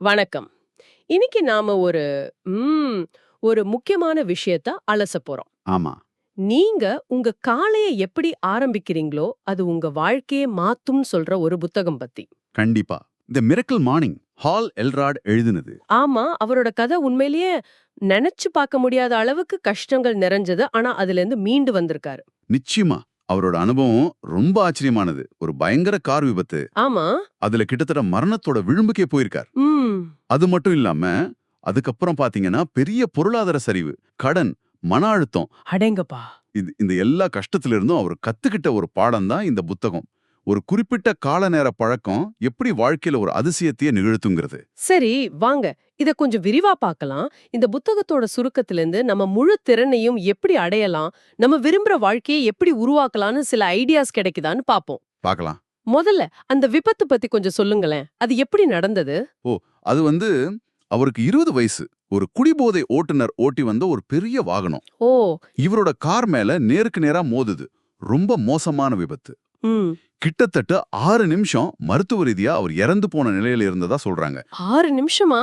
வணக்கம். இன்னைக்கு நாம ஒரு ம், ஒரு முக்கியமான விஷயத்த அலச போறோம். ஆமா. நீங்க உங்க காலைய எப்படி ஆரம்பிக்கிறீங்களோ அது உங்க வாழ்க்கையே மாத்தும் சொல்ற ஒரு புத்தகம் பத்தி. கண்டிப்பா. The miracle morning Hal Elrod எழுதினது. ஆமா அவரோட கதை உண்மையிலேயே நினைச்சு பார்க்க முடியாத அளவுக்கு கஷ்டங்கள் நிறைஞ்சது ஆனா அதுல இருந்து மீண்டு வந்திருக்காரு. நிச்சயமா. அவரோட அனுபவம் ரொம்ப ஆச்சரியமானது. ஒரு பயங்கர கார் விபத்து. ஆமா. அதுல கிட்டத்தட்ட மரணத்தோட விளிம்புக்கே போயிருக்கார். அது மட்டும் இல்லாம அதுக்கப்புறம் பாத்தீங்கன்னா பெரிய பொருளாதார சரிவு கடன் மன அழுத்தம். அடேங்கப்பா. இது இந்த எல்லா கஷ்டத்துல இருந்தும் அவர் கத்துக்கிட்ட ஒரு பாடம் தான் இந்த புத்தகம். ஒரு குறிப்பிட்ட கால நேர பழக்கம் எப்படி வாழ்க்கையில ஒரு அதிசயத்தையே நிகழ்த்துங்கிறது. சரி வாங்க. இத கொஞ்சம் விரிவா பார்க்கலாம். இந்த புத்தகத்தோட சுருக்கத்திலிருந்து நம்ம முழு திறனையும் எப்படி அடையலாம் நம்ம விரும்புற வாழ்க்கையை எப்படி உருவாக்கலாம்னு சில ஐடியாஸ் கிடைக்குதான்னு பாப்போம் பார்க்கலாம். முதல்ல அந்த விபத்து பத்தி கொஞ்சம் சொல்லுங்களேன். அது எப்படி நடந்தது? அது வந்து அவருக்கு இருபது வயசு. ஒரு குடிபோதை ஓட்டுநர் ஓட்டி வந்த ஒரு பெரிய வாகனம். ஓ. இவரோட கார் மேல நேருக்கு நேரா மோதுது. ரொம்ப மோசமான விபத்து. கிட்டத்தட்ட ஆறு நிமிஷம் மருத்துவ ரீதியா அவர் இறந்து போன நிலையில இருந்ததா சொல்றாங்க. ஆறு நிமிஷமா?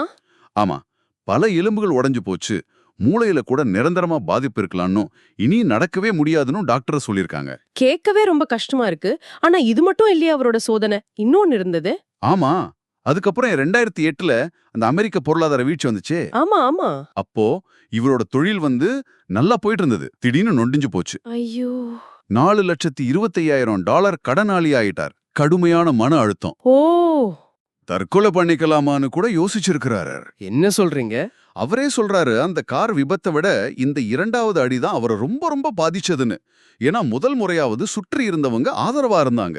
ஆமா பல எலும்புகள் உடைஞ்சு போச்சு. மூளையில கூட நிரந்தரமா பாதிப்பு இருக்கலாம்னு இனி நடக்கவே முடியாதுன்னு டாக்டர் சொல்லியிருக்காங்க. கேட்கவே ரொம்ப கஷ்டமா இருக்கு. ஆனா இது மட்டும் இல்லையா அவரோட சோதனை? இன்னொன்னு இருந்தது. ஆமா அதுக்கப்புறம் ரெண்டாயிரத்தி எட்டுல அந்த அமெரிக்க பொருளாதார வீழ்ச்சி வந்துச்சே. ஆமா ஆமா. அப்போ இவரோட தொழில் வந்து நல்லா போயிட்டு இருந்தது. திடீர்னு நொண்டிஞ்சு போச்சு. ஐயோ. நாலு லட்சத்தி இருபத்தையாயிரம் டாலர் கடனாளி ஆயிட்டார் கடுமையான மன அழுத்தம். ஓ. தற்கொலை பண்ணிக்கலாமான்னு கூட யோசிச்சிருக்கிறாரு. என்ன சொல்றீங்க? அவரே சொல்றாரு அந்த கார் விபத்தை விட இந்த இரண்டாவது அடிதான் அவரை ரொம்ப ரொம்ப பாதிச்சதுன்னு. ஏன்னா முதல் முறையாவது சுற்றி இருந்தவங்க ஆதரவா இருந்தாங்க.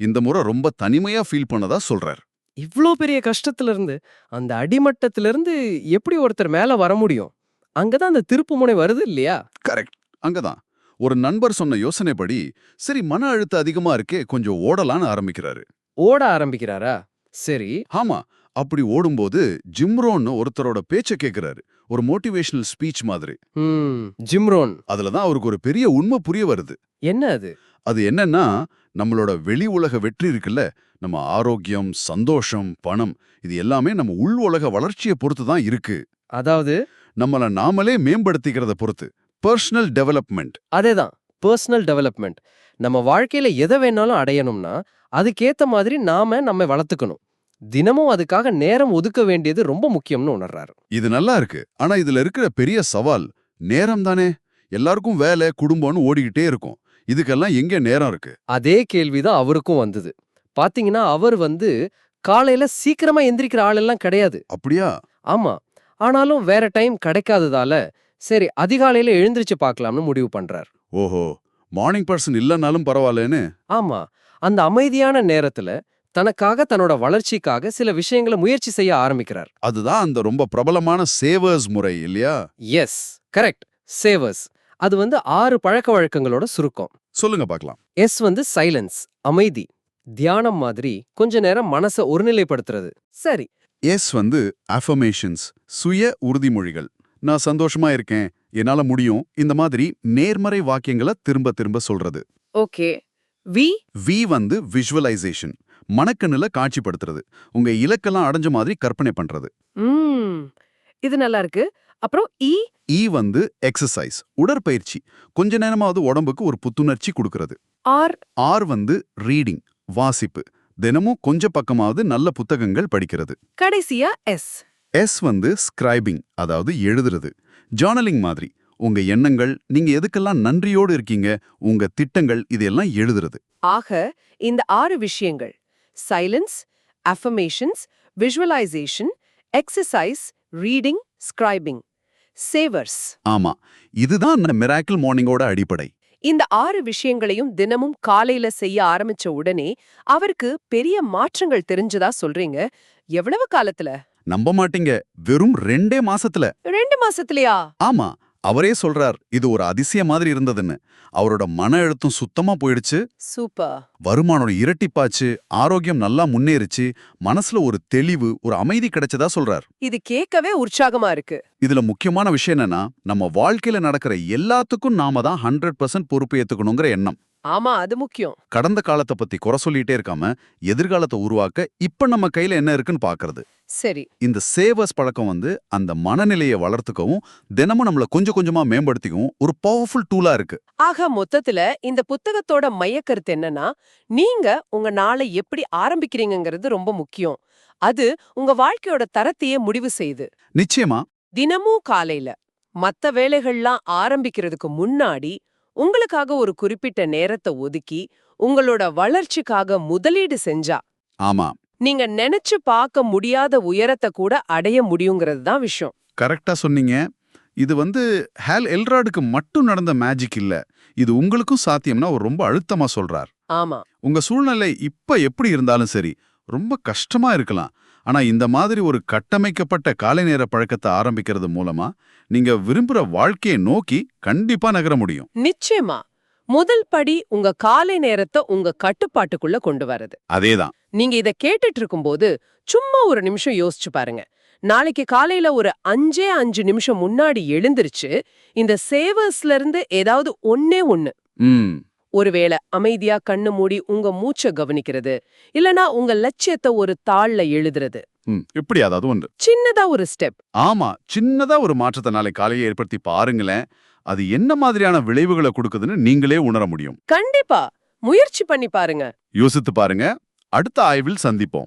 இந்த முறை ரொம்ப தனிமையா ஃபீல் பண்ணதா சொல்றார். இவ்ளோ பெரிய கஷ்டத்துல இருந்து அந்த அடிமட்டத்துல இருந்து எப்படி ஒருத்தர் மேல வர முடியும்? அங்கதான் அந்த திருப்பு முனை வருது இல்லையா? கரெக்ட் அங்கதான். ஒரு நண்பர் சொன்ன யோசனைப்படி சரி மன அழுத்தம் அதிகமா இருக்கே கொஞ்சம் ஓடலான்னு ஆரம்பிக்கிறாரு. ஓட ஆரம்பிக்கிறாரா? சரி ஆமா. அப்படி ஓடும்போது ஜிம்ரோன்னு ஒருத்தரோட பேச்ச கேக்குறாரு. ஒரு மோட்டிவேஷனல் ஸ்பீச் மாதிரி. ஜிம்ரோன். அதுல தான் அவருக்கு ஒரு பெரிய உண்மை புரிய வருது. என்ன அது? அது என்னன்னா நம்மளோட வெளி உலக வெற்றி இருக்குல்ல. நம்ம ஆரோக்கியம் சந்தோஷம் பணம் இது எல்லாமே நம்ம உள் உலக வளர்ச்சியை பொறுத்து தான் இருக்கு. அதாவது? நம்மள நாமளே மேம்படுத்திக்கிறத பொறுத்து. பர்சனல் டெவலப்மெண்ட் அதேதான். பர்சனல் டெவலப்மெண்ட் நம்ம வாழ்க்கையில எதை வேணாலும் அடையணும்னா அதுக்கேத்த மாதிரி நாம நம்ம வளர்த்துக்கணும். தினமும் அதுக்காக நேரம் ஒதுக்க வேண்டியது ரொம்ப முக்கியம்னு உணர்றாரு. இது நல்லா இருக்கு. ஆனா இதுல இருக்கிற பெரிய சவால் நேரம் தானே? எல்லாருக்கும் வேலை குடும்பம்னு ஓடிக்கிட்டே இருக்கும். இதுக்கெல்லாம் எங்க நேரம் இருக்கு? அதே கேள்விதான் அவருக்கும் வந்தது. பாத்தீங்கன்னா அவர் வந்து காலையில சீக்கிரமா எந்திரிக்கிற ஆளெல்லாம் கிடையாது. அப்படியா? ஆமா. ஆனாலும் வேற டைம் கிடைக்காததால சரி அதிகாலையில எழுந்திருச்சு பார்க்கலாம்னு முடிவு பண்றார். ஓஹோ. மார்னிங் பர்சன் இல்லைன்னாலும் பரவாயில்லன்னு. ஆமா. அந்த அமைதியான நேரத்துல தனக்காக தன்னோட வளர்ச்சிக்காக சில விஷயங்களை முயற்சி செய்ய ஆரம்பிக்கிறார். அதுதான் அந்த ரொம்ப பிரபலமான சேவர்ஸ் முறை இல்லையா? எஸ் கரெக்ட் சேவர்ஸ் அது வந்து ஆறு பழக்க வழக்கங்களோட சுருக்கம். சொல்லுங்க பார்க்கலாம். எஸ் வந்து சைலன்ஸ் அமைதி. தியானம் மாதிரி கொஞ்ச நேரம் மனசை ஒருநிலைப்படுத்துறது. சரி. எஸ் வந்து அஃபர்மேஷன்ஸ் சுய உறுதிமொழிகள். நான் சந்தோஷமா இருக்கேன் என்னால முடியும் இந்த மாதிரி நேர்மறை வாக்கியங்களை திரும்ப திரும்ப சொல்றது. ஓகே வி வி வந்து விஷுவலைசேஷன் மனக்கண்ணுல காட்சிப்படுத்துறது. உங்க இலக்கெல்லாம் அடைஞ்ச மாதிரி கற்பனை பண்றது. இது நல்லா இருக்கு. அப்புறம் இ இ வந்து எக்ஸசைஸ் உடற்பயிற்சி. கொஞ்ச நேரமாவது உடம்புக்கு ஒரு புத்துணர்ச்சி கொடுக்கறது. ஆர்? ஆர் வந்து ரீடிங் வாசிப்பு. தினமும் கொஞ்ச பக்கமாவது நல்ல புத்தகங்கள் படிக்கிறது. கடைசியா எஸ் எஸ் வந்து ஸ்கிரைபிங் அதாவது எழுதுறது. ஜார்னலிங் மாதிரி. உங்க எண்ணங்கள் நீங்க எதுக்கெல்லாம் நன்றியோடு இருக்கீங்க உங்க திட்டங்கள் இதெல்லாம் எழுதுறது. ஆக இந்த ஆறு விஷயங்கள் silence affirmations visualisation exercise reading scribing savers ஆமா. இதுதான் மிராக்கிள் மார்னிங்கோட அடிப்படை. இந்த ஆறு விஷயங்களையும் தினமும் காலையில செய்ய ஆரம்பிச்ச உடனே அவருக்கு பெரிய மாற்றங்கள் தெரிஞ்சதா சொல்றீங்க? எவ்வளவு காலத்துல? நம்ப மாட்டீங்க. வெறும் ரெண்டே மாசத்துல. ரெண்டு மாசத்துலயா? ஆமா. அவரே சொல்றார் இது ஒரு அதிசயம் மாதிரி இருந்ததுன்னு. அவரோட மன அழுத்தம் சுத்தமா போயிடுச்சு. சூப்பர். வருமானம் இரட்டிப்பாச்சு ஆரோக்கியம் நல்லா முன்னேறிச்சு மனசுல ஒரு தெளிவு ஒரு அமைதி கிடைச்சதா சொல்றார். இது கேட்கவே உற்சாகமா இருக்கு. இதுல முக்கியமான விஷயம் என்னன்னா நம்ம வாழ்க்கையில நடக்கிற எல்லாத்துக்கும் நாம தான் ஹண்ட்ரட் பர்சன்ட் பொறுப்பு ஏத்துக்கணுங்கிற எண்ணம். ஆமா அது முக்கியம். கடந்த காலத்தை பத்தி குறை சொல்லிட்டே இருக்காம எதிர்காலத்தை உருவாக்க இப்ப நம்ம கையில என்ன இருக்குன்னு பாக்குறது. சரி. இந்த சேவர்ஸ் பழக்கம் வந்து அந்த மனநிலையை வளர்த்துக்கவும் தினமும் நம்மள கொஞ்சம் கொஞ்சமா மேம்படுத்திக்கவும் ஒரு பவர்ஃபுல் டூலா இருக்கு. ஆக மொத்தத்துல இந்த புத்தகத்தோட மையக்கருத்து என்னன்னா நீங்க உங்க நாளை எப்படி ஆரம்பிக்கிறீங்கங்கிறது ரொம்ப முக்கியம். அது உங்க வாழ்க்கையோட தரத்தையே முடிவு செய்யுது நிச்சயமா. தினமும் காலையில மத்த வேலைகள்லாம் ஆரம்பிக்கிறதுக்கு முன்னாடி உங்களுக்காக ஒரு குறிப்பிட்ட நேரத்தை ஒதுக்கி உங்களோட வளர்ச்சிக்காக முதலீடு செஞ்சா ஆமா. நீங்க நினைச்சு பார்க்க முடியாத உயரத்தை கூட அடைய முடியுங்கிறது தான் விஷயம். கரெக்டா சொன்னீங்க. இது வந்து ஹேல் எல்ராடுக்கு மட்டும் நடந்த மேஜிக் இல்ல. இது உங்களுக்கும் சாத்தியம்னா அவர் ரொம்ப அழுத்தமா சொல்றார். ஆமா. உங்க சூழ்நிலை இப்ப எப்படி இருந்தாலும் சரி ரொம்ப கஷ்டமா இருக்கலாம். ஆனா இந்த மாதிரி ஒரு கட்டமைக்கப்பட்ட காலை நேர பழக்கத்தை ஆரம்பிக்கிறது மூலமா நீங்க விரும்புற வாழ்க்கையை நோக்கி கண்டிப்பா நகர முடியும். நிச்சயமா. முதல் படி உங்க காலை நேரத்தை உங்க கட்டுப்பாட்டுக்குள்ள கொண்டு வரது. அதேதான். நீங்க இத கேட்டுட்டு இருக்கும்போது சும்மா ஒரு நிமிஷம் யோசிச்சு பாருங்க. நாளைக்கு காலையில ஒரு அஞ்சே அஞ்சு நிமிஷம் முன்னாடி எழுந்திருச்சு இந்த சேவர்ஸ்ல இருந்து ஏதாவது ஒன்னே ம். ஒருவேளை அமைதியா கண்ணு மூடி உங்க மூச்சை கவனிக்கிறது இல்லனா உங்க லட்சியத்தை ஒரு தாள்ல எழுதுறது. இப்படி அதாவது ஒன்று. சின்னதா ஒரு ஸ்டெப். ஆமா சின்னதா ஒரு மாற்றத்தை நாளை காலையை ஏற்படுத்தி பாருங்களேன். அது என்ன மாதிரியான விளைவுகளை கொடுக்குதுன்னு நீங்களே உணர முடியும். கண்டிப்பா. முயற்சி பண்ணி பாருங்க. யோசித்து பாருங்க. அடுத்த ஆய்வில் சந்திப்போம்.